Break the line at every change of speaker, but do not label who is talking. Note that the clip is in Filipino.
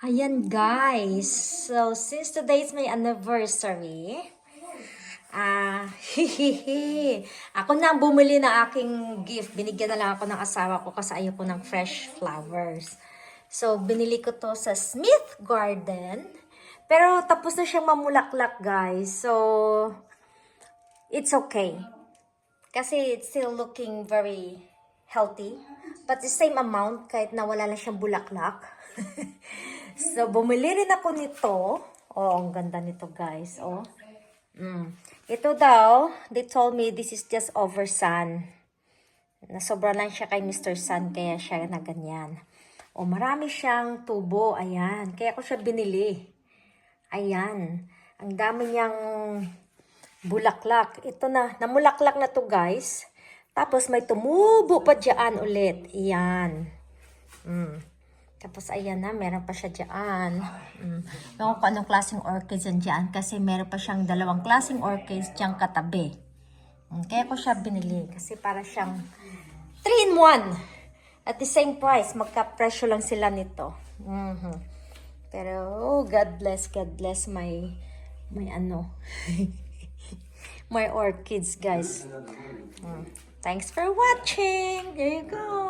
Ayan guys. So, since today is my anniversary, ah, hihihi. Ako na ang bumili ng aking gift. Binigyan na lang ako ng asawa ko kasi ayaw ko ng fresh flowers. So, binili ko to sa Smith Garden. Pero tapos na siyang mamulaklak guys. So, it's okay. Kasi it's still looking very healthy. But the same amount kahit na wala na siyang bulaklak. so, bumili rin ako nito. Oh, ang ganda nito guys. Oh. Mm. Ito daw, they told me this is just over sun. Nasobra lang siya kay Mr. Sun kaya siya na ganyan. O marami siyang tubo, ayan. Kaya ko siya binili. Ayan. Ang dami niyang bulaklak. Ito na, namulaklak na to guys. Tapos may tumubo pa dyan ulit. Ayan. Mm. Tapos ayan na, meron pa siya dyan. Mm. Ewan ko anong klaseng orchids yan dyan. Kasi meron pa siyang dalawang klaseng orchids dyan katabi. Mm. Kaya ko siya binili. Kasi para siyang 3 in 1. At the same price. Magka-presyo lang sila nito. Mhm. Pero, oh, God bless, God bless my, my ano, my orchids, guys. Mm. Thanks for watching. There you go.